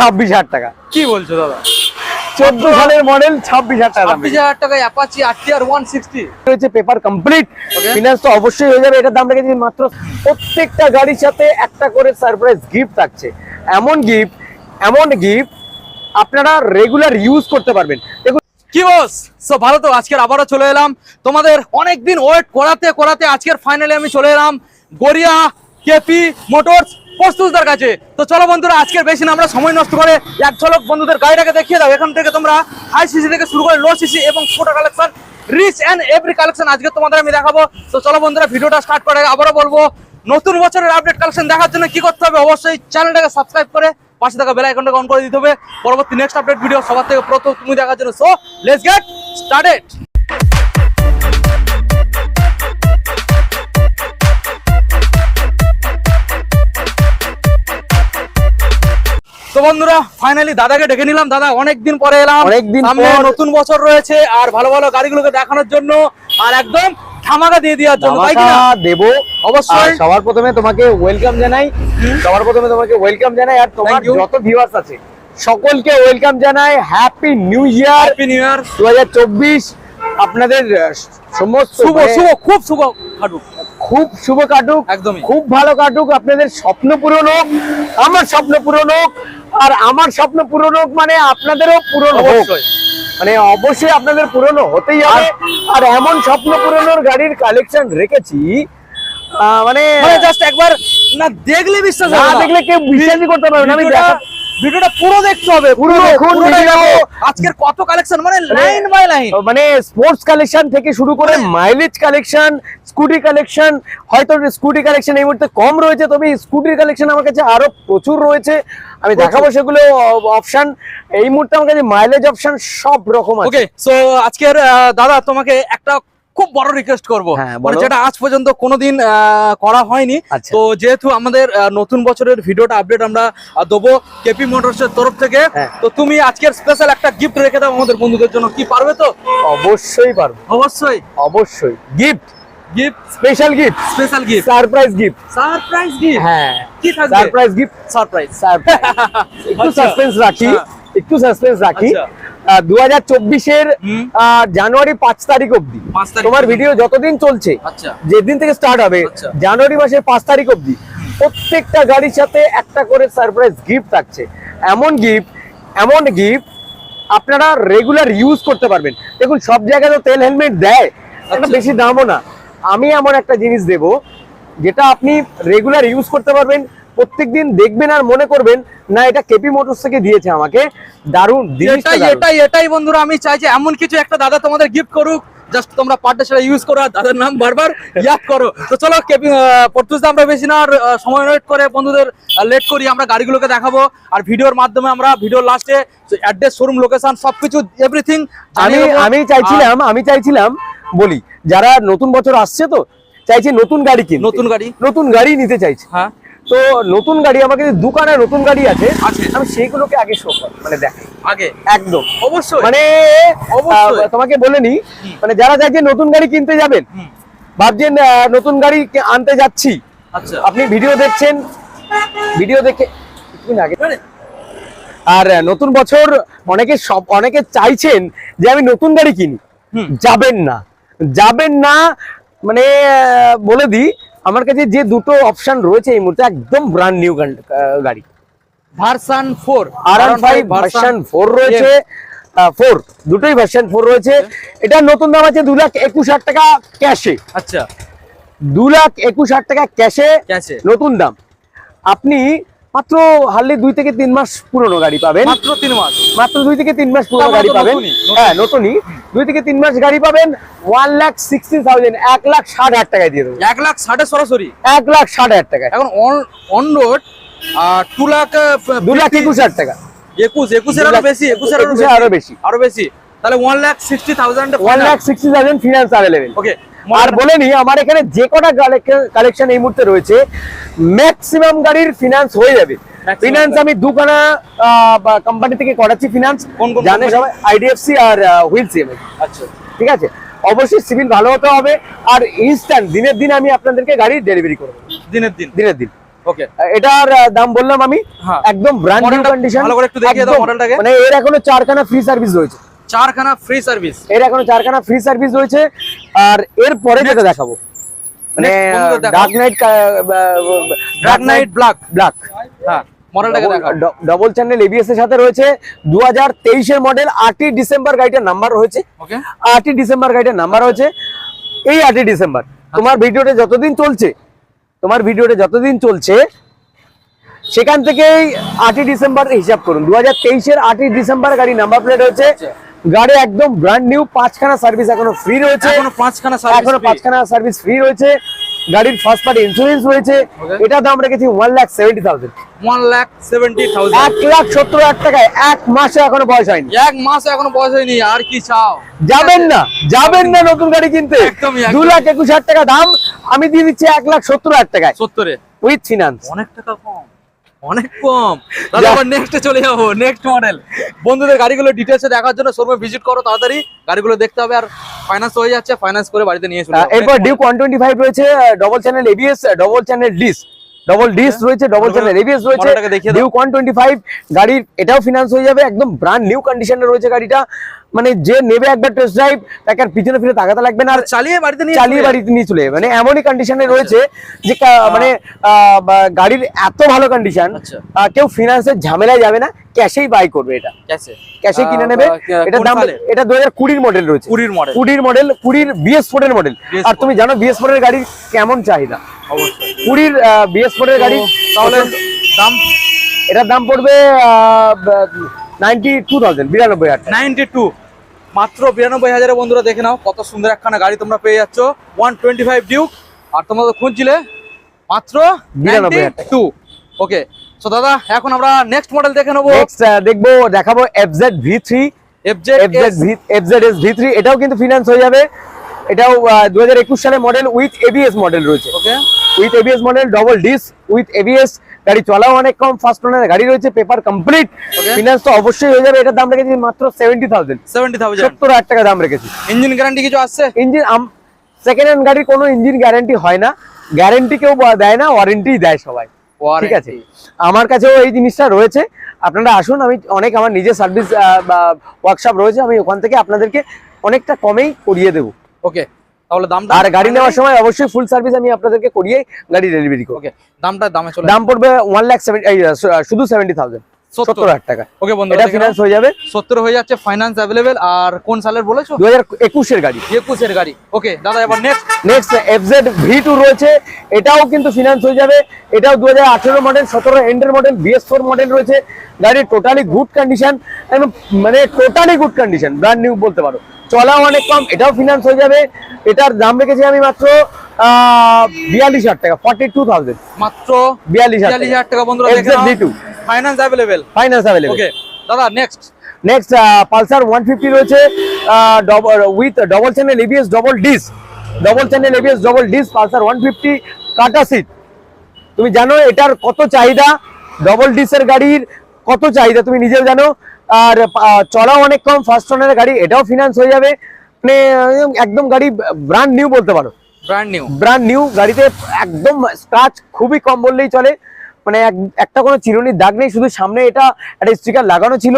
ছাব্বিশ হাজার টাকা। কি বলছো দাদা? চোদ্দ সালের মডেল ছাব্বিশ হাজার টাকা ছাব্বিশ হাজার টাকায় অ্যাপাচি আর ওয়ান সিক্সটি রয়েছে পেপার কমপ্লিট Okay. ফিনান্স তো অবশ্যই হয়ে যাবে এটার দাম রেখেছি মাত্র প্রত্যেকটা গাড়ির সাথে একটা করে সারপ্রাইজ গিফট থাকছে। এমন গিফট এমন গিফট আপনারা রেগুলার ইউজ করতে পারবেন। দেখুন কি বস সো ভালো তো আজকের আবারও চলে এলাম। তোমাদের অনেক দিন ওয়েট করাতে করাতে আজকের ফাইনালি আমি চলে এলাম। গড়িয়া কেপি মোটরস প্রস্তুতদার কাছে। তো চলো বন্ধুরা, আজকের বেশি না, আমরা সময় নষ্ট করে এক ঝলক বন্ধুদের গাড়িটাকে দেখিয়ে দাও। এখান থেকে তোমরা হাই সিসি থেকে শুরু করে লো সিসি এবং ছোট collection rich and every collection আজকে তোমাদের আমি দেখাবো। তো চলো বন্ধুরা, ভিডিওটা স্টার্ট করে আবারও বলব, নতুন বছরের আপডেট কালেকশন দেখার জন্য কি করতে হবে অবশ্যই চ্যানেলটাকে সাবস্ক্রাইব করে পাশে থাকা বেল আইকনটাকে অন করে দিতে হবে। পরবর্তী নেক্সট আপডেট ভিডিও সবার থেকে প্রথম তুমি দেখার জন্য। সো লেটস গেট স্টার্টেড তো বন্ধুরা ফাইনালি দাদাকে ডেকে নিলাম। দাদা অনেকদিন পরে এলাম। অনেকদিন সামনে নতুন বছর রয়েছে আর ভালো ভালো গাড়িগুলোকে দেখানোর জন্য আর একদম ধামাকা দিয়ে দেওয়ার জন্য তাই কি না? অবশ্যই। সবার প্রথমে তোমাকে ওয়েলকাম জানাই। সবার প্রথমে তোমাকে ওয়েলকাম জানাই। আর তোমার যত ভিউয়ার্স আছে সকলকে ওয়েলকাম জানাই। Happy new year happy new আপনাদের সমস্ত শুভ মানে শুভ খুব শুভ খুব কাটুক। একদমই। খুব ভালো কাটুক। আপনাদের স্বপ্ন পূরণ হোক আমার স্বপ্ন পূরণ হোক। আর আমার স্বপ্ন পূরণ হোক মানে আপনাদেরও পূরণ হোক। মানে অবশ্যই আপনাদের পূরণ হতেই হবে। আর এমন স্বপ্ন পূরণের গাড়ির কালেকশন রেখেছি মানে মানে জাস্ট একবার না দেখলে বিশ্বাস না দেখলে কেউ বিশ্বাসই করতে পারবে না। আমি ভিডিওটা পুরো দেখতে হবে পুরো দেখুন। আজকের কত কালেকশন মানে লাইন বাই লাইন মানে স্পোর্টস কালেকশন থেকে শুরু করে মাইলেজ কালেকশন স্কুটি কালেকশন হয়তো স্কুটি কালেকশন এই মুহূর্তে কম রয়েছে তবে স্কুটির কালেকশন আমার কাছে আরও প্রচুর রয়েছে। আমি দেখাবো সেগুলো অপশন এই মুহূর্তে আমার কাছে মাইলেজ অপশন সব রকম আছে। ওকে সো আজকের দাদা তোমাকে একটা খুব বড় রিকোয়েস্ট করব। হ্যাঁ, মানে। যেটা আজ পর্যন্ত কোনোদিন করা হয়নি। আচ্ছা। তো যেহেতু আমাদের নতুন বছরের ভিডিওটা আপডেট আমরা দেবো কেপি মোটরস এর তরফ থেকে। হ্যাঁ। তো তুমি আজকের স্পেশাল একটা গিফট রেখে দাও আমাদের বন্ধুদের জন্য। কি পারবে তো? অবশ্যই পারব। অবশ্যই। অবশ্যই। Gift gift special gift special gift surprise gift surprise gift হ্যাঁ। কি থাকবে? সারপ্রাইজ গিফট সারপ্রাইজ একটু আচ্ছা। সাসপেন্স রাখি হ্যাঁ। একটু সাসপেন্স রাখি। আচ্ছা। দু হাজার চব্বিশের জানুয়ারি পাঁচ তারিখ তারিখ। তোমার ভিডিও যতদিন চলছে আচ্ছা। যেদিন থেকে স্টার্ট হবে আচ্ছা। জানুয়ারি মাসের পাঁচ তারিখ অব্দি প্রত্যেকটা গাড়ির সাথে একটা করে সারপ্রাইজ গিফট থাকছে। এমন গিফট এমন গিফট আপনারা রেগুলার ইউজ করতে পারবেন। দেখুন সব জায়গায় তো তেল হেলমেট দেয় একটা আচ্ছা। বেশি দামও না। আমি এমন একটা জিনিস দেব যেটা আপনি রেগুলার ইউজ করতে পারবেন প্রত্যেকদিন দেখবেন আর মনে করবেন না এটা কেপি মোটরস থেকে দিয়েছে আমাকে। দারুণ জিনিসটা এটাই এটাই এটাই বন্ধুরা আমি চাই যে এমন কিছু একটা দাদা তোমাদের গিফট করুক জাস্ট তোমরা পার্টটা সেটা ইউজ করো আর দাদার নাম বারবার ইয়াদ করো। তো চলো কেপি পর্তুজ আমরা বেশি না আর সময় ওয়েট করে বন্ধুদের লেট করি আমরা গাড়িগুলোকে দেখাবো আর ভিডিওর মাধ্যমে আমরা ভিডিওর লাস্টে অ্যাড্রেস শোরুম লোকেশন সবকিছু এভরিথিং আমি আমি চাইছিলাম আমি চাইছিলাম বলি যারা নতুন বছর আসছে তো চাইছে নতুন গাড়ি কিনতে। নতুন গাড়ি? নতুন গাড়ি নিতে চাইছে। হ্যাঁ। তো নতুন গাড়ি আমাকে যে দোকানে নতুন গাড়ি আছে। আমি সেইগুলোকে আগে শো মানে দেখাই আগে? একদম। অবশ্যই। মানে অবশ্যই। তোমাকে বলে নি মানে যারা চাইছে নতুন গাড়ি কিনতে যাবেন ভাবছেন নতুন গাড়ি আনতে যাচ্ছি। আচ্ছা। আপনি ভিডিও দেখছেন ভিডিও দেখে আগে। আর নতুন বছর অনেকে সব অনেকে চাইছেন যে আমি নতুন গাড়ি কিনি। যাবেন না। যাবেন না মানে বলে দিই আমার কাছে যে দুটো অপশন রয়েছে এই মুহূর্তে একদম ব্র্যান্ড নিউ গাড়ি। Version four. আর ফাইভ ভার্সন ফোর। রয়েছে। ফোর দুটোই ভার্সন ফোর রয়েছে। এটা নতুন দাম আছে দু লাখ একুশ হাজার টাকা ক্যাশে আচ্ছা। দু লাখ একুশ হাজার টাকা ক্যাশে নতুন দাম। আপনি মাত্র হারলে দুই থেকে তিন মাস পুরনো গাড়ি পাবেন। মাত্র তিন মাস। মাত্র দুই থেকে তিন মাস পুরনো গাড়ি পাবেন। হ্যাঁ নতুনই। দুই থেকে তিন মাস গাড়ি পাবেন। ওয়ান লাখ সিক্সটি থাউজেন্ড এক লাখ ষাট হাজার টাকায় দিয়ে দেবো। এক লাখ ষাটে সরাসরি? এক লাখ ষাট হাজার টাকায়। এখন অন রোড টু লাখ দু লাখ একুশ হাজার টাকা। একুশ একুশের আরও বেশি একুশের আরও বেশি। আরও বেশি। তাহলে one lakh sixty thousand one lakh sixty thousand finance available okay আর বলে নি আমার এখানে যে কটা কালেকশন এই মুহূর্তে রয়েছে ম্যাক্সিমাম গাড়ির ফিনান্স হয়ে যাবে। ফিনান্স আমি দুখানা কোম্পানি থেকে করাচ্ছি ফিনান্স জানে সবাই আইডিএফসি আর হুইল সিএমএ আচ্ছা। ঠিক আছে? অবশ্যই সিভিল ভালো হতে হবে। আর ইনস্ট্যান্ট দিনের দিন আমি আপনাদেরকে গাড়ি ডেলিভারি করব। দিনের দিন? দিনের দিন। ওকে এটার দাম বললাম আমি। হ্যাঁ। একদম ব্র্যান্ড নিউ কন্ডিশন ভালো করে একটু দেখিয়ে দাও মডেলটাকে। মানে এর এখনও চারখানা ফ্রি সার্ভিস রয়েছে। চারখানা ফ্রি সার্ভিস এর এখনও চারখানা ফ্রি সার্ভিস রয়েছে। আর এর পরে যেটা দেখাবো মানে dark night dark night black black হ্যাঁ ডবল চ্যানেল এবিএস এর সাথে রয়েছে দু হাজার তেইশের মডেল আটই ডিসেম্বর গাড়িটার নাম্বার রয়েছে। আটই ডিসেম্বর গাড়িটার নাম্বার হচ্ছে এই আটই ডিসেম্বর তোমার ভিডিওটা যতদিন চলছে তোমার ভিডিওটা যতদিন চলছে সেখান থেকেই আটই ডিসেম্বর হিসাব করুন। দু হাজার তেইশের আটই ডিসেম্বর গাড়ি নাম্বার প্লেট হচ্ছে আচ্ছা। গাড়ি একদম ব্র্যান্ড নিউ পাঁচখানা সার্ভিস এখনও ফ্রি রয়েছে। এখনও পাঁচখানা সার্ভিস এখনও পাঁচখানা সার্ভিস ফ্রি রয়েছে। গাড়ির ফার্স্ট পার্টি ইন্স্যুরেন্স রয়েছে। এটা দাম রেখেছি one lakh seventy thousand one lakh seventy thousand এক লাখ সত্তর হাজার টাকায় এক মাসে এখনও বয়স হয়নি। এক মাস এখনও বয়স হয়নি আর কি চাও? যাবেন না যাবেন না নতুন গাড়ি কিনতে। দু লাখ একুশ হাজার টাকা দাম আমি দিয়ে দিচ্ছি এক লাখ সত্তর হাজার টাকায়। সত্তরে। উইথ ফিনান্স অনেক টাকা কম। অনেক কম। যা- আবার নেক্সটে চলে যাব নেক্সট মডেল বন্ধুদের গাড়িগুলো ডিটেলসে দেখার জন্য শোরুমে ভিজিট করো তাড়াতাড়ি। গাড়িগুলো দেখতে হবে আর ফাইন্যান্স হয়ে যাচ্ছে ফাইন্যান্স করে বাড়িতে নিয়ে চলে এরপর টোয়েন্টি ফাইভ রয়েছে double channel ABS double channel disc double disc রয়েছে ডবল চ্যানেল এবিএস রয়েছে। দেখিয়ে ওয়ান টোয়েন্টি ফাইভ গাড়ির এটাও ফিনান্স হয়ে যাবে একদম ব্রান্ড নিউ কন্ডিশনে রয়েছে গাড়িটা। মানে যে নেবে একবার টেস্ট ড্রাইভ তাকে আর পিছনে ফিরে তাকাতে লাগবে না আর চালিয়ে বাড়িতে নিয়ে চালিয়ে চলে। বাড়িতে নিয়ে চলে। মানে এমনই কন্ডিশনে রয়েছে যে মানে আহ, গাড়ির এত ভালো কন্ডিশন আচ্ছা। কেউ ফিনান্সের ঝামেলায় যাবে না ক্যাশেই বাই করবে এটা। ক্যাশে কিনে নেবে। এটা দাম এটা দু হাজার কুড়ির মডেল রয়েছে। কুড়ির মডেল কুড়ির মডেল কুড়ির বিএস ফোর এর মডেল আর তুমি জানো বিএস ফোর এর গাড়ির কেমন চাহিদা? কুড়ির বিএস ফোর এর গাড়ি তাহলে দাম? এটার দাম পড়বে নাইনটি টু থাউজেন্ড বিরানব্বই হাজার নাইনটি টু। মাত্র বিরানব্বই হাজারে বন্ধুরা দেখে নাও কত সুন্দর একখানা গাড়ি তোমরা পেয়ে যাচ্ছ। ওয়ান টোয়েন্টি ফাইভ ডিউক আর তোমরা তো খুঁজছিলে মাত্র 92,000 টু। ওকে সো দাদা এখন আমরা নেক্সট মডেল দেখে নেব। দেখব দেখাবো এফজেড ভি থ্রি এটাও কিন্তু ফিনান্স হয়ে যাবে। এটাও দু হাজার একুশ সালের মডেল উইথ এবিএস মডেল রয়েছে। Okay with ABS model double disc with ABS গাড়ি চলাও অনেক কম ফার্স্ট ওনার গাড়ি রয়েছে পেপার কমপ্লিট ফিনান্স তো অবশ্যই হয়ে যাবে এটার দাম রেখেছি মাত্র সেভেন্টি থাউজেন্ড সেভেন্টি থাউজেন্ড সত্তর হাজার টাকা দাম রেখেছি। ইঞ্জিন গ্যারান্টি কিছু আসছে? ইঞ্জিন সেকেন্ড হ্যান্ড গাড়ির কোনো ইঞ্জিন গ্যারান্টি হয় না। গ্যারান্টি কেউ দেয় না ওয়ারেন্টি দেয় সবাই। ঠিক আছে? আমার কাছেও এই জিনিসটা রয়েছে। আপনারা আসুন আমি অনেক আমার নিজের সার্ভিস ওয়ার্কশপ রয়েছে আমি ওখান থেকে আপনাদেরকে অনেকটা কমেই করিয়ে দেবো। ওকে তাহলে দামটা আর গাড়ি নেওয়ার সময় অবশ্যই ফুল সার্ভিস আমি আপনাদেরকে করিয়ে গাড়ি ডেলিভারি করব। ওকে দামটা দামে চলে দাম পড়বে ওয়ান লাখ সেভেন শুধু সেভেন্টি থাউজেন্ড সত্তর। হাজার টাকা। ওকে বন্ধু এটা ফিনান্স হয়ে যাবে। সত্তর হয়ে যাচ্ছে ফাইন্যান্স অ্যাভেলেবেল আর কোন সালের বলেছ? দু হাজার একুশের গাড়ি। একুশের গাড়ি। ওকে দাদা এবার next next FZ V two রয়েছে। এটাও কিন্তু ফিনান্স হয়ে যাবে। এটাও দু হাজার আঠেরো মডেল সতেরো এন্ডের মডেল বিএস ফোর মডেল রয়েছে। গাড়ির টোটালি গুড কন্ডিশন মানে totally good condition brand new বলতে পারো। চলাও অনেক কম এটাও ফিনান্স হয়ে যাবে। এটার দাম রেখেছি আমি মাত্র বিয়াল্লিশ হাজার টাকা ফর্টি টু থাউজেন্ড মাত্র বিয়াল্লিশ হাজার টাকা। বন্ধুরা finance available finance available okay দাদা next next Pulsar one fifty রয়েছে with double channel ABS double disc double channel ABS double disc Pulsar one fifty কাটা সিট তুমি জানো এটার কত চাহিদা? ডবল ডিসের গাড়ির কত চাহিদা? তুমি নিজেও জানো। আর চলাও অনেক কম ফার্স্ট ওনারের গাড়ি এটাও ফিনান্স হয়ে যাবে। মানে একদম গাড়ি ব্র্যান্ড নিউ বলতে পারো। ব্র্যান্ড নিউ ব্র্যান্ড নিউ গাড়িতে একদম স্ক্রাচ খুবই কম বললেই চলে। মানে এক- একটা কোনো চিরুনির দাগ নেই শুধু সামনে এটা একটা স্টিকার লাগানো ছিল।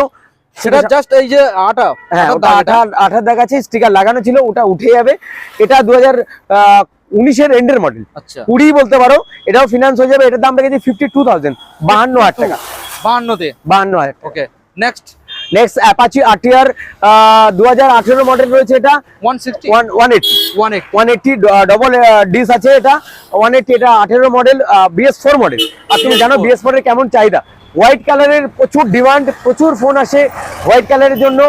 সেটা জাস্ট এই যে আটা হ্যাঁ ওটা। আঠার আঠার দাগ আছে স্টিকার লাগানো ছিল ওটা উঠে যাবে। এটা দু হাজার উনিশের এন্ডের মডেল আচ্ছা। কুড়ি বলতে পারো এটাও ফিনান্স হয়ে যাবে এটার দাম রেখেছি ফিফটি টু থাউজেন্ড বাহান্ন হাজার টাকা। বাহান্নতে। বাহান্ন হাজার okay next next Apache RTR দু হাজার আঠেরো মডেল রয়েছে এটা। ওয়ান এইটটি ডবল ডিস আছে এটা। ওয়ান এইটটি এটা আঠেরো মডেল বিএস ফোর মডেল আর তুমি জানো BS4 বিএস ফোর এর কেমন চাহিদা? হোয়াইট কালারের প্রচুর ডিমান্ড প্রচুর ফোন আসে হোয়াইট কালারের জন্য।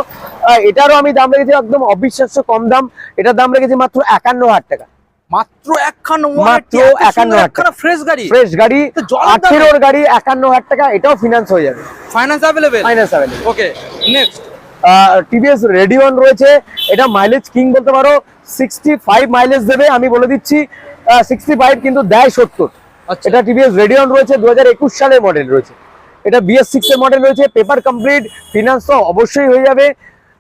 এটারও আমি দাম রেখেছি একদম অবিশ্বাস্য কম দাম। এটার দাম রেখেছি মাত্র একান্ন হাজার টাকা। মাত্র একখান মাত্র 51 টাকা। ফ্রেশ গাড়ি। ফ্রেশ গাড়ি গাড়ি একান্ন হাজার টাকা এটাও ফিনান্স হয়ে যাবে। Finance finance okay next TVS Radeon রয়েছে। এটা মাইলেজ কিং বলতে পারো সিক্সটি ফাইভ মাইলেজ দেবে আমি বলে দিচ্ছি। সিক্সটি ফাইভ কিন্তু দেয় সত্তর। আচ্ছা। এটা টিভিএস রেডিওন রয়েছে দু হাজার একুশ সালের মডেল রয়েছে। এটা বিএস সিক্স এর মডেল রয়েছে পেপার কমপ্লিট ফিনান্স তো অবশ্যই হয়ে যাবে।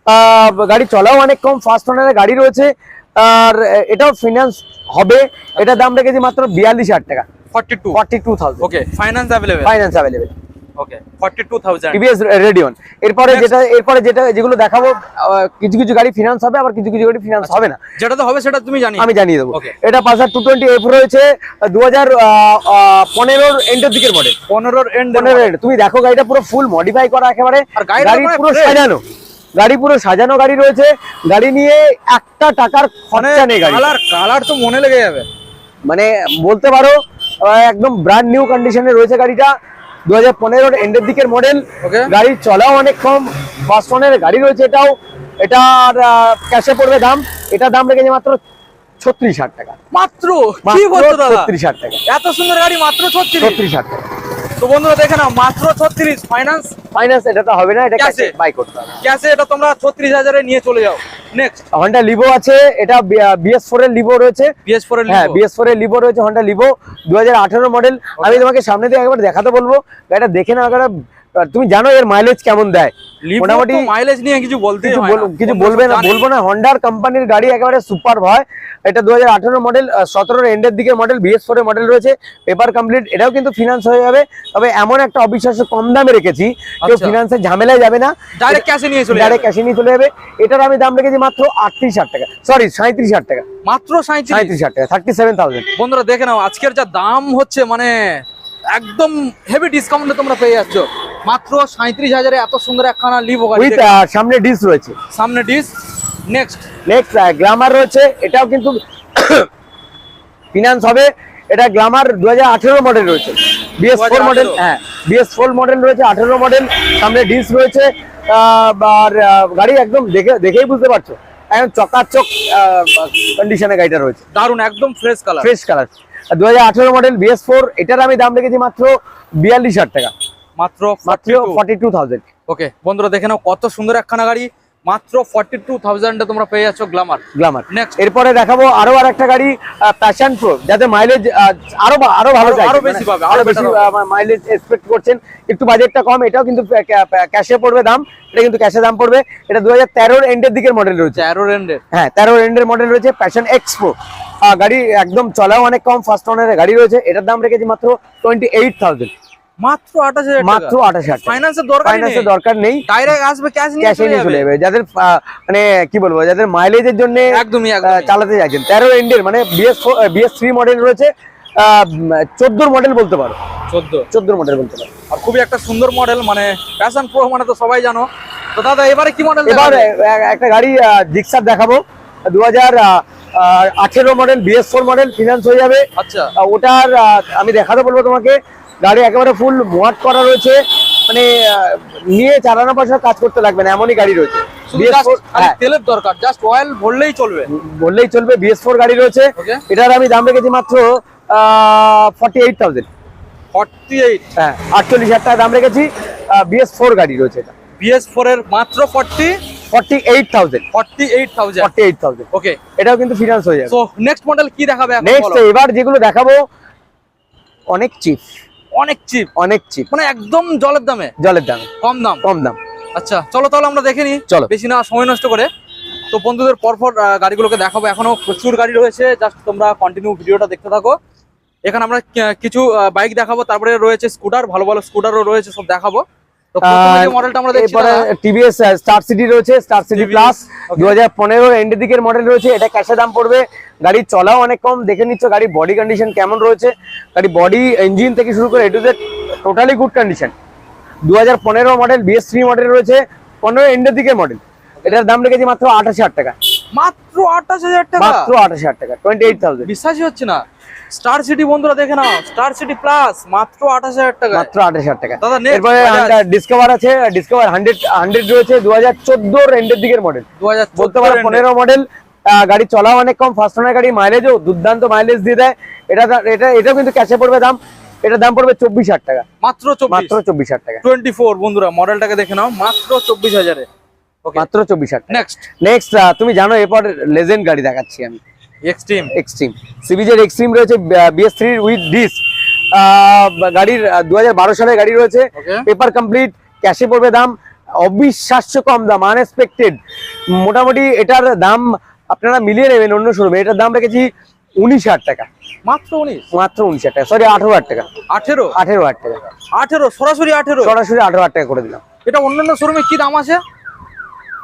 আহ, গাড়ি চলাও অনেক কম ফার্স্ট ওনারের গাড়ি রয়েছে। আর এটাও ফিনান্স হবে। এটা দাম রেখেছি মাত্র বিয়াল্লিশ হাজার টাকা। Forty two forty two thousand okay finance available finance available okay forty two thousand TVS Radeon এরপরে যেটা এরপরে যেটা যেগুলো দেখাবো কিছু কিছু গাড়ি ফিনান্স হবে আবার কিছু কিছু গাড়ি ফিনান্স হবে না। যেটা তো হবে সেটা তুমি জানি আমি জানিয়ে দেবো. এটা পালসার টু টোয়েন্টি এফ রয়েছে দু হাজার পনেরোর এন্ডের দিকের মডেল পনেরোর এন্ড পনেরো end। তুমি দেখো গাড়িটা পুরো ফুল মডিফাই করা একেবারে। আর গাড়ি পুরো সাজানো। গাড়ি পুরো সাজানো গাড়ি রয়েছে। গাড়ি নিয়ে একটা টাকার খরচা নেই গাড়ি কালার কালার তো মনে লেগে যাবে। মানে বলতে পারো একদম ব্র্যান্ড নিউ কন্ডিশনে রয়েছে গাড়িটা। দু হাজার পনেরোর এন্ডের দিকের মডেল গাড়ি চলাও অনেক কম। ফার্স্ট ওনের গাড়ি রয়েছে এটাও। এটার ক্যাশে পড়বে দাম। এটার দাম রেখেছে মাত্র ছত্রিশ হাজার টাকা। মাত্র? ছত্রিশ হাজার টাকা। এত সুন্দর গাড়ি মাত্র ছত্রিশ? ছত্রিশ হাজার টাকা। তো বন্ধুরা দেখে নাও মাত্র ছত্রিশ ফাইন্যান্স ফাইন্যান্স এটা তো হবে না এটা ক্যাশে বাই করতে হবে। ক্যাশে এটা তোমরা ছত্রিশ হাজারে নিয়ে চলে যাও। নেক্সট হন্ডা লিভো আছে এটা বিএস ফোর এর লিভো রয়েছে। বিএস ফোর এর হ্যাঁ বিএস ফোর এর লিভো রয়েছে হন্ডা লিভো দু হাজার আঠারো মডেল আমি তোমাকে সামনে দিয়ে একবার দেখাতে বলব। এটা দেখে না গাড়িটা তুমি জানো এর মাইলেজ কেমন দেয়? মোটামুটি মাইলেজ নিয়ে কিছু বলতে কিছু কিছু বলবে না বলব না। হন্ডার কোম্পানির গাড়ি একেবারে সুপার হয়। এটা দু হাজার আঠারো মডেল সতেরোর এন্ডের দিকে মডেল বিএস ফোর মডেল রয়েছে। পেপার কমপ্লিট এটাও কিন্তু ফিনান্স হয়ে যাবে। তবে এমন একটা অবিশ্বাস্য কম দামে রেখেছি। কেউ আচ্ছা। ফিনান্সের ঝামেলায় যাবে না। ডাইরেক্ট ক্যাশে নিয়ে চলে যাবে। ডাইরেক্ট ক্যাশে নিয়ে চলে যাবে। এটার আমি দাম রেখেছি মাত্র আটত্রিশ হাজার টাকা। সরি সাঁত্রিশ হাজার টাকা। মাত্র সাঁত্রিশ সাঁত্রিশ হাজার টাকা থার্টি সেভেন থাউজেন্ড বন্ধুরা দেখে নাও আজকের যা দাম হচ্ছে মানে একদম হেভি ডিসকাউন্টে তোমরা পেয়ে যাচ্ছ। মাত্র সাঁত্রিশ হাজারে এত সুন্দর একখানা লিভো গাড়ি সামনে ডিস রয়েছে। সামনে ডিস নেক্সট নেক্সট গ্লামার রয়েছে। এটাও কিন্তু ফিনান্স হবে। এটা গ্লামার দু হাজার আঠেরো মডেল রয়েছে। বিএস ফোর 2018 মডেল হ্যাঁ বিএস ফোর মডেল রয়েছে আঠেরো মডেল সামনে ডিস রয়েছে। আর গাড়ি একদম দেখে দেখেই বুঝতে পারছ। একদম চকাচক কন্ডিশনে গাড়িটা রয়েছে। দারুণ একদম ফ্রেশ কালার ফ্রেশ কালার দু হাজার আঠেরো মডেল বিএস ফোর এটার আমি দাম রেখেছি মাত্র বিয়াল্লিশ হাজার টাকা। মাত্র মাত্র ফর্টি টু থাউজেন্ড ওকে বন্ধুরা দেখে নাও কত সুন্দর একখানা গাড়ি। মাত্র ফর্টি টু থাউজেন্ডে তোমরা পেয়ে যাচ্ছ গ্লামার গ্লামার Next. এরপরে দেখাবো আরও আর একটা গাড়ি প্যাশন প্রো যাতে মাইলেজ আরও আরও ভালো আরো- বেশি পাবে, আরও বেশি মাইলেজ এক্সপেক্ট করছেন। একটু বাজেটটা কম এটাও কিন্তু ক্যাশে পড়বে দাম এটা কিন্তু ক্যাশে দাম পড়বে। এটা দু হাজার তেরোর এন্ডের দিকের মডেল রয়েছে। চ্যারো রেন্ডের হ্যাঁ তেরো এন্ডের মডেল রয়েছে প্যাশন এক্স প্রো গাড়ি একদম চলাও অনেক কম ফার্স্ট ওনারের গাড়ি রয়েছে। এটার দাম রেখেছি মাত্র টোয়েন্টি এইট থাউজেন্ড মাত্র আঠাশ হাজার মাত্র আঠাশ হাজার ফাইন্যান্সের দরকার ফাইন্যান্সের দরকার নেই। ডাইরেক্ট আসবে ক্যাশ নিয়ে ক্যাশে নিয়ে চলে যাবে। যাবে। যাদের মানে কি বলব যাদের মাইলেজের জন্য একদমই চালাতে চাইছেন। তেরো এন্ডের মানে বিএস বিএস মডেল রয়েছে। চোদ্দোর মডেল বলতে পারো। চোদ্দ। মডেল বলতে পারো। আর খুবই একটা সুন্দর মডেল মানে প্যাশন প্রো মানে তো সবাই জানো। তো দাদা এবারে কি মডেল এবার একটা গাড়ি জিক্সার দেখাবো। দু হাজার আঠেরো model BS four model finance হয়ে যাবে। আচ্ছা। ওটার আমি দেখাতে বলব তোমাকে। গাড়ি একেবারে ফুল মোয়াট করা রয়েছে। মানে নিয়ে চালানো পয়সা কাজ করতে লাগবে না এমনই গাড়ি রয়েছে। খালি তেলের দরকার জাস্ট অয়েল ভরলেই চলবে। চলবে বিএস ফোর গাড়ি রয়েছে। এটার আমি দাম রেখেছি মাত্র forty eight thousand forty eight হ্যাঁ আটচল্লিশ হাজার টাকা দাম রেখেছি। বিএস ফোর গাড়ি রয়েছে এটা। বিএস ফোর এর মাত্র forty forty eight thousand forty eight thousand forty eight thousand okay এটাও কিন্তু ফিনান্স হয়ে যাবে। নেক্সট মডেল কি দেখাবে নেক্সট এবার যেগুলো দেখাবো অনেক চিপ অনেক চিপ অনেক চিপ মানে একদম জলের দামে? জলের দামে। কম দাম? কম দাম। আচ্ছা চলো তাহলে আমরা দেখে নিই। চলো। বেশি না সময় নষ্ট করে। তো বন্ধুদের পরপর গাড়িগুলোকে দেখাবো। এখনও প্রচুর গাড়ি রয়েছে। জাস্ট তোমরা কন্টিনিউ ভিডিওটা দেখতে থাকো। এখানে আমরা কিছু বাইক দেখাবো। তারপরে রয়েছে স্কুটার ভালো ভালো স্কুটারও রয়েছে সব দেখাবো। টিভিএস স্টার সিটি রয়েছে স্টার সিটি প্লাস দু হাজার এন্ডের দিকের মডেল রয়েছে এটা ক্যাশে দাম পড়বে গাড়ির চলাও অনেক কম দেখে নিচ্ছ গাড়ির বডি কন্ডিশন কেমন রয়েছে গাড়ি বডি ইঞ্জিন থেকে শুরু করে এটু টোটালি গুড কন্ডিশন দু হাজার পনেরো মডেল বিএস থ্রি মডেল রয়েছে পনেরো এন্ডের দিকের মডেল এটার দাম রেখেছি মাত্র আঠাশ হাজার টাকা। মাত্র আঠাশ হাজার টাকা? মাত্র আঠাশ হাজার টাকা টোয়েন্টি এইট থাউজেন্ড বিশ্বাসই হচ্ছে না। স্টার সিটি বন্ধুরা দেখে নাও স্টার সিটি প্লাস মাত্র আঠাশ হাজার টাকা মাত্র আঠাশ হাজার টাকা দাদা, এরপরে। ডিসকভার আছে ডিসকভার হান্ড্রেড হান্ড্রেড রয়েছে দু হাজার চোদ্দোর এন্ডের দিকের মডেল দু হাজার বলতে পারো পনেরো মডেল গাড়ি চলাও অনেক কম ফার্স্ট ওনার গাড়ি মাইলেজও দুর্দান্ত মাইলেজ দিয়ে দেয়। এটা এটা এটাও কিন্তু ক্যাশে পড়বে দাম। এটার দাম পড়বে চব্বিশ হাজার টাকা। মাত্র মাত্র চব্বিশ হাজার টাকা। টোয়েন্টি ফোর বন্ধুরা মডেলটাকে দেখে নাও মাত্র চব্বিশ হাজারে। ওকে মাত্র চব্বিশ হাজার নেক্সট নেক্সট তুমি জানো এরপর লেজেন্ড গাড়ি দেখাচ্ছি আমি। এক্সট্রিম এক্সট্রিম সিবিজের এক্সট্রিম রয়েছে বিএস থ্রি উইথ ডিস গাড়ির দু সালের গাড়ি রয়েছে। পেপার কমপ্লিট ক্যাশে পড়বে দাম অবিশ্বাস্য কম দাম আনএক্সপেক্টেড মোটামুটি এটার দাম আপনারা মিলিয়ে নেবেন অন্য শোরুমে এটার দাম রেখেছি উনিশ হাজার টাকা। মাত্র উনিশ? মাত্র উনিশ হাজার টাকা সরি আঠেরো হাজার টাকা। আঠেরো? আঠেরো হাজার টাকা। আঠেরো সরাসরি আঠেরো? সরাসরি আঠেরো হাজার টাকা করে দিলাম। এটা অন্যান্য শোরুমে কি দাম আছে?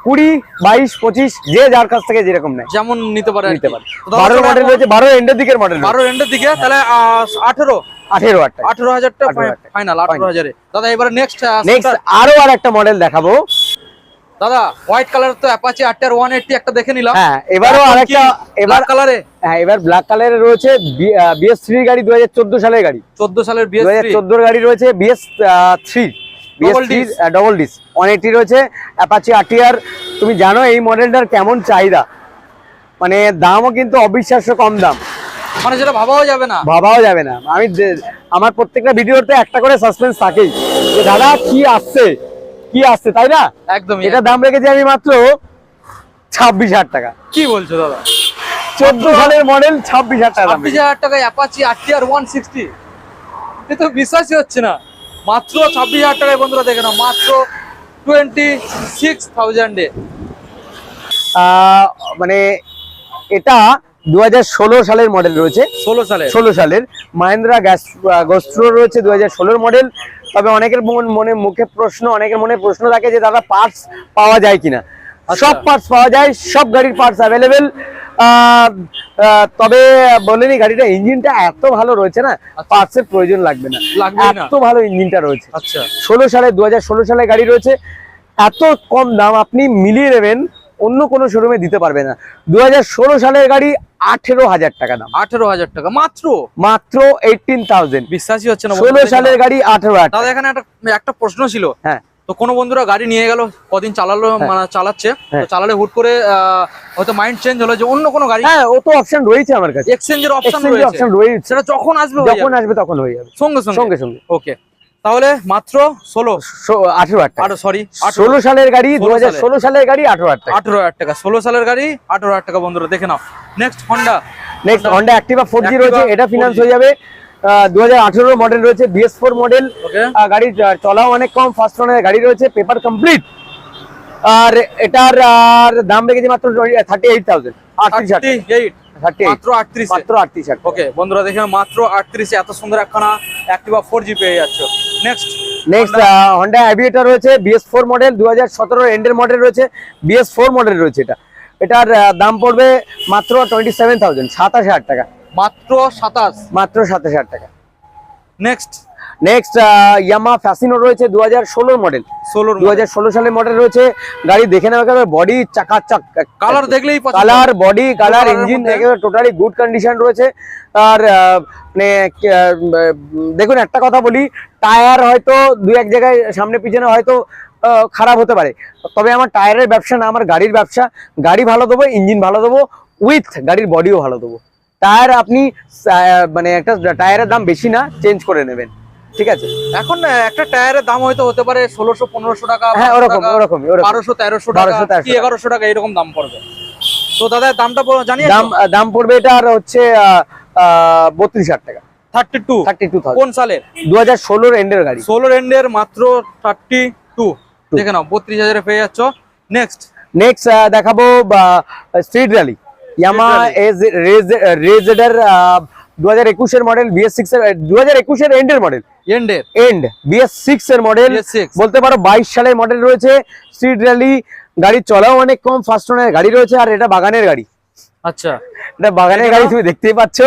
কুড়ি বাইশ পঁচিশ যে যার কাছ থেকে যেরকম নেয়। যেমন নিতে পারে নিতে পারে। বারো মডেল রয়েছে বারো এন্ডের দিকের মডেল বারো এন্ডের দিকে তাহলে আঠেরো। আঠেরো আঠেরো হাজার টাকা 18,000 টাকা। ফাইনাল আঠেরো হাজারে। দাদা এবারে নেক্সট নেক্সট আরও আর একটা মডেল দেখাবো। দাদা হোয়াইট কালার তো অ্যাপাচি আটটার ওয়ান এইটটি একটা দেখে নিলাম। হ্যাঁ এবারও আর একটা এবার কালারে হ্যাঁ এবার ব্ল্যাক কালারের রয়েছে বিএস থ্রি গাড়ি দু চোদ্দ সালের গাড়ি। চোদ্দ সালের বিএস চোদ্দোর গাড়ি রয়েছে BS three double disc one eighty রয়েছে অ্যাপাচি আটিয়ার তুমি জানো এই মডেলটার কেমন চাহিদা? মানে দামও কিন্তু অবিশ্বাস্য কম দাম। মানে যেটা ভাবাও যাবে না। ভাবাও যাবে না। আমি আমার প্রত্যেকটা ভিডিওতে একটা করে সাসপেন্স থাকেই। যে দাদা কি আসছে? কি আসছে তাই না? একদমই। এটা দাম রেখেছি আমি মাত্র ছাব্বিশ হাজার টাকা। কি বলছো দাদা? চোদ্দ সালের মডেল ছাব্বিশ হাজার টাকা ছাব্বিশ হাজার টাকায় অ্যাপাচি আটটিআর ওয়ান সিক্সটি এ তো বিশ্বাসই হচ্ছে না। মাত্র ছাব্বিশ হাজার টাকায় বন্ধুরা দেখে না মাত্র টোয়েন্টি সিক্স থাউজেন্ডে মানে এটা দু হাজার ষোলো সালের মডেল রয়েছে। ষোলো সালে ষোলো সালের। মাহেন্দ্রা গ্যাস গোস্ট্রো রয়েছে দু হাজার ষোলোর মডেল তবে অনেকের মন- মনে মুখে প্রশ্ন অনেকের মনে প্রশ্ন থাকে যে দাদা পার্টস পাওয়া যায় কিনা। আচ্ছা। সব পার্টস পাওয়া যায় সব গাড়ির পার্টস অ্যাভেলেবেল তবে বলেনি গাড়িটা ইঞ্জিনটা এত ভালো রয়েছে না পার্টসের প্রয়োজন লাগবে না। এত ভালো ইঞ্জিনটা রয়েছে। আচ্ছা। ষোলো সালে দু হাজার ষোলো সালে গাড়ি রয়েছে এত কম দাম আপনি মিলিয়ে নেবেন অন্য কোনো শোরুমে দিতে পারবে না। দু হাজার ষোলো সালের গাড়ি আঠেরো হাজার টাকা দাম। আঠেরো হাজার টাকা। মাত্র? মাত্র এইটিন থাউজেন্ড বিশ্বাসই হচ্ছে না ষোলো সালের গাড়ি আঠেরো হাজার এখানে একটা একটা প্রশ্ন ছিল। হ্যাঁ। তো কোনো বন্ধুরা গাড়ি নিয়ে গেল কদিন চালালো মানে চালাচ্ছে। তো হ্যাঁ। চালালে হুট করে হয়তো মাইন্ড চেঞ্জ হলো যে অন্য কোনো গাড়ি হ্যাঁ ও তো অপশন রয়েছে আমার কাছে। এক্সচেঞ্জের অপশন রয়েছে। অপশন রয়েছে। সেটা যখন আসবে যখন আসবে তখন হয়ে যাবে। সঙ্গে সঙ্গে। সঙ্গে সঙ্গে। ওকে তাহলে মাত্র ষোলো। আঠেরো হাজার টাকা। সরি ষোলো সালের গাড়ি দু হাজার ষোলো সালের গাড়ি আঠেরো হাজার টাকা। আঠারো হাজার টাকা। ষোলো সালের গাড়ি আঠারো হাজার টাকা বন্ধুরা দেখে নাও। Next Honda next Honda Activa four G রয়েছে এটা ফিনান্স হয়ে যাবে। দু মডেল রয়েছে বিএস ফোর মডেল ওকে গাড়ি চ- চলাও অনেক কম ফার্স্ট ওনার গাড়ি রয়েছে পেপার কমপ্লিট আর এটার আর দাম রেখেছি মাত্র থার্টি এইট থাউজেন্ড ওকে বন্ধুরা দেখে মাত্র আটত্রিশে এত সুন্দর একখানা অ্যাক্টিভা ফোর জি পেয়ে যাচ্ছ। নেক্সট নেক্সট হন্ডা অ্যাভিয়েটার রয়েছে বিএস ফোর মডেল দু হাজার সতেরো এন্ডের মডেল রয়েছে বিএস ফোর মডেল রয়েছে এটা। এটার দাম পড়বে মাত্র টোয়েন্টি সেভেন থাউজেন্ড সাতাশ হাজার টাকা। মাত্র সাতাশ। মাত্র সাতাশ হাজার টাকা। নেক্সট নেক্সট ইয়ামা ফ্যাসিনো রয়েছে দু হাজার ষোলোর মডেল ষোলোর দু হাজার ষোলো সালের মডেল রয়েছে। গাড়ি দেখে নেওয়া গেলে বডি চাকাচাক কালার দেখলেই পছন্দ। Colour body colour engine? একেবারে টোটালি গুড কন্ডিশন রয়েছে। আর মানে দেখুন একটা কথা বলি টায়ার হয়তো দু এক জায়গায় সামনে পিছনে হয়তো খারাপ হতে পারে। তবে আমার টায়ারের ব্যবসা না আমার গাড়ির ব্যবসা। গাড়ি ভালো দেবো ইঞ্জিন ভালো দেবো উইথ গাড়ির বডিও ভালো দেবো। টায়ার আপনি মানে একটা টায়ারের দাম বেশি না চেঞ্জ করে নেবেন। ঠিক আছে? এখন একটা টায়ারের দাম হয়তো হতে পারে ষোলোশো পনেরোশো টাকা হ্যাঁ ওরকম ওরকম বারোশো তেরোশো টাকা 1200, 1300 কি এগারোশো টাকা এরকম দাম পড়বে? তো দাদা দামটা জানি দাম দাম পড়বে এটা আর হচ্ছে বত্রিশ হাজার টাকা। Thirty two. থার্টি টু কোন সালের? দু হাজার ষোলোর এন্ডের গাড়ি। ষোলোর এন্ডের মাত্র থার্টি টু। দেখে নাও বত্রিশ হাজারে পেয়ে যাচ্ছ। নেক্সট নেক্সট দেখাবো street rally Yamaha rally। RayZR দু হাজার একুশের মডেল বিএস সিক্স এর দু হাজার একুশের এন্ডের মডেল এন্ডের এন্ড বিএস সিক্স এর মডেল বলতে পারো বাইশ সালের মডেল রয়েছে স্ট্রিট র্যালি গাড়ি চলাও অনেক কম ফার্স্ট ওনার গাড়ি রয়েছে আর এটা বাগানের গাড়ি। আচ্ছা। এটা বাগানের গাড়ি তুমি দেখতেই পাচ্ছ।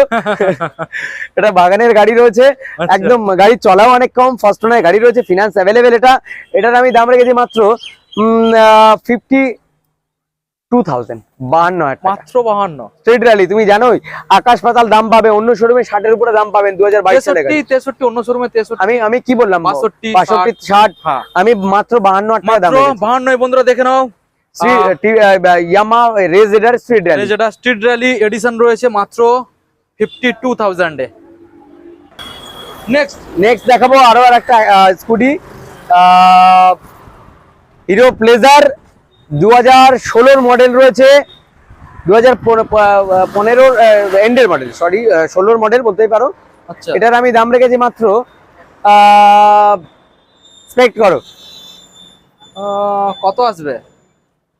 এটা বাগানের গাড়ি রয়েছে আচ্ছা। একদম গাড়ি চলাও অনেক কম ফার্স্ট ওনার গাড়ি রয়েছে ফিনান্স অ্যাভেলেবেল এটা। এটার আমি দাম রেখেছি মাত্র ফিফটি টু থাউজেন্ড বাহান্ন মাত্র বাহান্ন। স্ট্রিট র্যালি তুমি জানোই আকাশ পাতাল দাম পাবে অন্য শোরুমে ষাটের উপরে দাম পাবেন দু হাজার বাইশ তেষট্টি অন্য শোরুমে তেষট্টি। আমি আমি কি বললাম বাষট্টি, বাষট্টি ষাট হ্যাঁ। আমি মাত্র বাহান্ন টাকা দাম বাহান্ন বন্ধুরা দেখে নাও। ইয়ামা রেজেডার স্ট্রিট র্যালি যেটা স্ট্রিট র্যালি এডিশন রয়েছে মাত্র ফিফটি টু থাউজেন্ডে নেক্সট নেক্সট দেখাবো আরও আর একটা স্কুটি হিরো প্লেজার দু হাজার ষোলোর মডেল রয়েছে। দু হাজার পনেরোর এন্ডের মডেল সরি ষোলোর মডেল বলতেই পারো। আচ্ছা। এটার আমি দাম রেখেছি মাত্র স্পেক্ট করো। কত আসবে?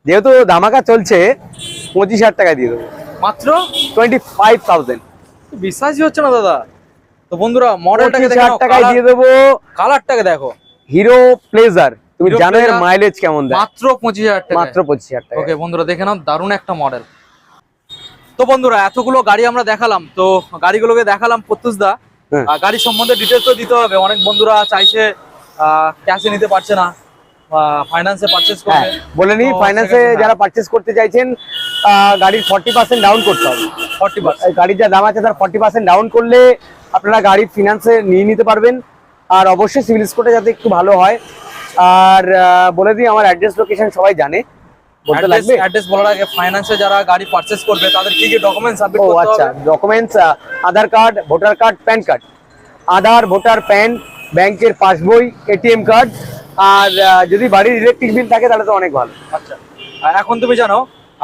যেহেতু ধামাকা চলছে পঁচিশ হাজার টাকা দিয়ে দেবো। মাত্র? টোয়েন্টি ফাইভ থাউজেন্ড বিশ্বাসই হচ্ছে না দাদা। তো বন্ধুরা মডেলটাকে টাকায় দিয়ে দেবো। কালারটাকে দেখো। হিরো প্লেজার তুমি জানো এর মাইলেজ কেমন দেয়। মাত্র পঁচিশ হাজার টাকা মাত্র পঁচিশ হাজার টাকা ওকে বন্ধুরা দেখে নাও দারুণ একটা মডেল তো বন্ধুরা এতগুলো গাড়ি আমরা দেখালাম। তো গাড়িগুলোকে দেখালাম প্রত্যুষদা। হ্যাঁ। গাড়ির সম্বন্ধে ডিটেলস তো দিতে হবে। অনেক বন্ধুরা চাইছে ক্যাশে নিতে পারছে না ফাইন্যান্সে পারচেস হ্যাঁ করবে। বলে নি ফাইন্যান্সে যারা পারচেস করতে চাইছেন গাড়ির ফর্টি পার্সেন্ট ডাউন করতে হবে। ফর্টি পার্সেন্ট এই গাড়ির যা দাম আছে তার ফর্টি পার্সেন্ট ডাউন করলে আপনারা গাড়ির ফিনান্সে নিয়ে নিতে পারবেন। আর অবশ্যই সিভিল স্কোরটা যাতে একটু ভালো হয়। আর বলে দিই আমার অ্যাড্রেস লোকেশন সবাই জানে। বলতে লাগবে? অ্যাড্রেস বলার আগে ফাইন্যান্সে যারা গাড়ি করবে তাদের কি কি ডকুমেন্টস সাবমিট আচ্ছা documents Aadhaar card voter card PAN card Aadhaar voter PAN ব্যাংকের পাসবই এটিএম কার্ড আর যদি বাড়ির ইলেকট্রিক বিল থাকে তাহলে তো অনেক ভালো। আচ্ছা। এখন তুমি জানো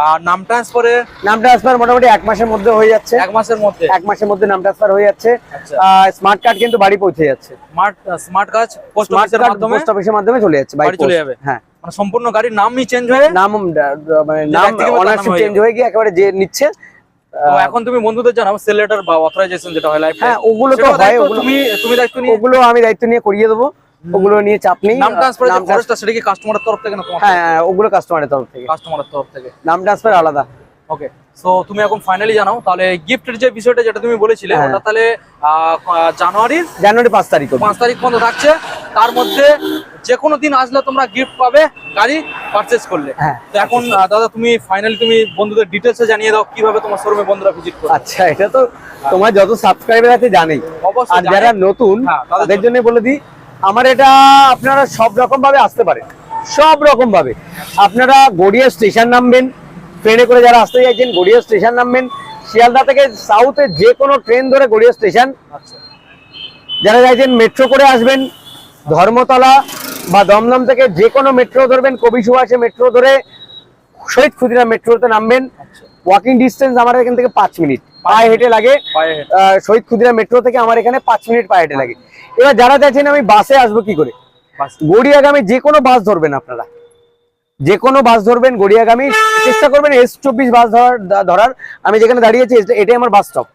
আর নাম ট্রান্সফারে নাম ট্রান্সফার মোটামুটি এক মাসের মধ্যে হয়ে যাচ্ছে। এক মাসের মধ্যে? এক মাসের মধ্যে নাম ট্রান্সফার হয়ে যাচ্ছে। আচ্ছা। স্মার্ট কার্ড কিন্তু বাড়ি পৌঁছে যাচ্ছে। স্মার্ট স্মার্ট কাজ পোস্ট অফিসের মাধ্যমে? পোস্ট অফিসের মাধ্যমে চলে যাচ্ছে বাড়ি চলে যাবে। হ্যাঁ। মানে সম্পূর্ণ গাড়ির নামই চেঞ্জ হয়ে নাম মানে নাম হয়ে চেঞ্জ হয়ে গিয়ে একেবারে যে নিচ্ছে এখন তুমি বন্ধুদের জানাও সেল লেটার বা অথরাইজেশন যেটা হয় লাইফ হ্যাঁ ওগুলো তো হয় ওগুলো তুমি তুমি দায়িত্ব নিয়ে ওগুলো আমি দায়িত্ব নিয়ে করিয়ে দেবো। ওগুলো নিয়ে চাপ নেই। নাম ট্রান্সফারের যে নাম খরচটা সেটা কি কাস্টমারের তরফ থেকে না তোমার? হ্যাঁ হ্যাঁ, ওগুলো কাস্টমারের তরফ থেকে। কাস্টমারের তরফ থেকে। নাম ট্রান্সফার আলাদা। ওকে সো তুমি এখন ফাইনালি জানাও তাহলে গিফটের যে বিষয়টা যেটা তুমি বলেছিলে হ্যাঁ। ওটা তাহলে জানুয়ারির জানুয়ারি পাঁচ তারিখ অবধি। পাঁচ তারিখ পর্যন্ত থাকছে। তার মধ্যে যে কোনো দিন আসলে তোমরা গিফট পাবে গাড়ি পারচেস করলে। হ্যাঁ। তো এখন দাদা তুমি ফাইনালি তুমি বন্ধুদের ডিটেলসে জানিয়ে দাও কীভাবে তোমার শোরুমে বন্ধুরা ভিজিট করবে। আচ্ছা এটা তো তোমার যত সাবস্ক্রাইবার আছে জানেই। অবশ্যই আর যারা নতুন তাদের জন্য। বলে দিই আমার এটা আপনারা সব রকম ভাবে আসতে পারেন সব রকম ভাবে। আপনারা গড়িয়া স্টেশন নামবেন ট্রেনে করে যারা আসতে চাইছেন গড়িয়া স্টেশন নামবেন। শিয়ালদা থেকে সাউথে যে কোনো ট্রেন ধরে গড়িয়া স্টেশন। যারা চাইছেন মেট্রো করে আসবেন ধর্মতলা বা দমদম থেকে যে কোনো মেট্রো ধরবেন কবি সুভাষে মেট্রো ধরে শহীদ ক্ষুদিরাম মেট্রোতে নামবেন। ওয়াকিং ডিস্টেন্স আমার এখান থেকে পাঁচ মিনিট। পায়ে হেঁটে লাগে। শহীদ ক্ষুদিরাম মেট্রো থেকে আমার এখানে পাঁচ মিনিট পায়ে হেঁটে লাগে। এবার যারা চাইছেন আমি বাসে আসব কি করে। গড়িয়াগামী যে কোনো বাস ধরবেন আপনারা। যে কোনো বাস ধরবেন গড়িয়াগামী চেষ্টা করবেন এস চব্বিশ বাস ধরার ধরার। আমি যেখানে দাঁড়িয়েছি এটা- এটাই আমার বাস স্টপ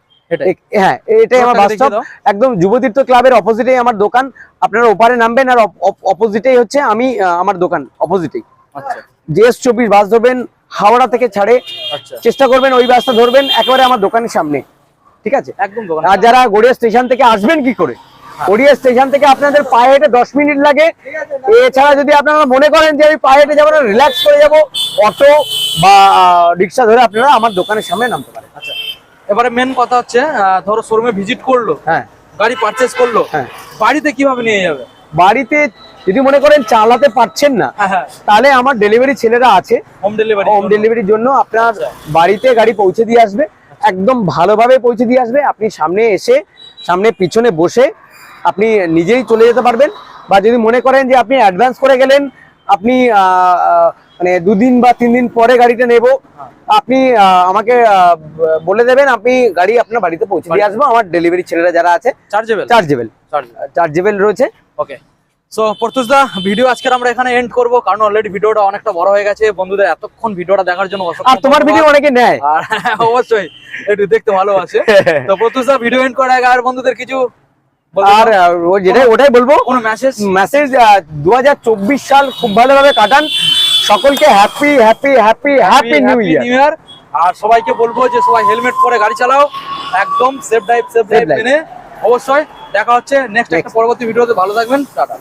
হ্যাঁ এটাই আমার বাস স্টপ একদম যুবতীর্থ ক্লাবের অপোজিটেই আমার দোকান। আপনারা ওপারে নামবেন আর অপোজিটেই হচ্ছে আমি আমার দোকান অপোজিটেই আচ্ছা। জিএস চব্বিশ বাস ধরবেন হাওড়া থেকে ছাড়ে আচ্ছা। চেষ্টা করবেন ওই বাসটা ধরবেন একেবারে আমার দোকানের সামনে। ঠিক আছে? একদম আর যারা গড়িয়া স্টেশন থেকে আসবেন কি করে? গড়িয়া স্টেশন থেকে আপনাদের পায়ে হেঁটে দশ মিনিট লাগে। এছাড়া যদি আপনারা মনে করেন যে আমি পায়ে হেঁটে যাব না রিল্যাক্স করে যাব অটো বা রিক্সা ধরে আপনারা আমার দোকানের সামনে নামতে পারেন। আচ্ছা। এবারে মেন কথা হচ্ছে ধরো শোরুমে ভিজিট করল হ্যাঁ। গাড়ি পারচেস করল হ্যাঁ। বাড়িতে কীভাবে নিয়ে যাবে? বাড়িতে যদি মনে করেন চালাতে পারছেন না হ্যাঁ হ্যাঁ। তাহলে আমার ডেলিভারি ছেলেরা আছে। হোম ডেলিভারি হোম ডেলিভারির জন্য আপনার আচ্ছা। বাড়িতে গাড়ি পৌঁছে দিয়ে আসবে একদম ভালোভাবে পৌঁছে দিয়ে আসবে। আপনি সামনে এসে সামনে পিছনে বসে আপনি নিজেই চলে যেতে পারবেন বা যদি মনে করেন যে আপনি অ্যাডভান্স করে গেলেন আপনি মানে দুদিন বা তিন দিন পরে গাড়িটা নেব আপনি আমাকে বলে দেবেন আপনি গাড়ি আপনার বাড়িতে পৌঁছে দিয়ে আসব। আমার ডেলিভারি ছেলেরা যারা আছে চার্জেবল চার্জেবল চার্জেবল রয়েছে। ওকে সো দা ভিডিও আজকে আমরা এখানে এন্ড করব কারণ অলরেডি ভিডিওটা অনেকটা বড় হয়ে গেছে। বন্ধুদের এতক্ষণ ভিডিওটা দেখার জন্য অসংখ্য আর তোমার ভিডিও অনেকে নেয়। অবশ্যই। একটু দেখতে ভালো আছে। তো দা ভিডিও এন্ড করার আগে আর বন্ধুদের কিছু আর যেটাই ওটাই বলব। কোনো মেসেজ মেসেজ দু হাজার চব্বিশ সাল খুব ভালোভাবে কাটান। সকলকে happy happy happy happy new year আর সবাইকে বলব যে সবাই হেলমেট পরে গাড়ি চালাও। একদম সেফ ড্রাইভ সেফ ড্রাইভ। মেনে। অবশ্যই দেখা হচ্ছে নেক্সট একটা. পরবর্তী ভিডিওতে। ভালো থাকবেন। টাটা।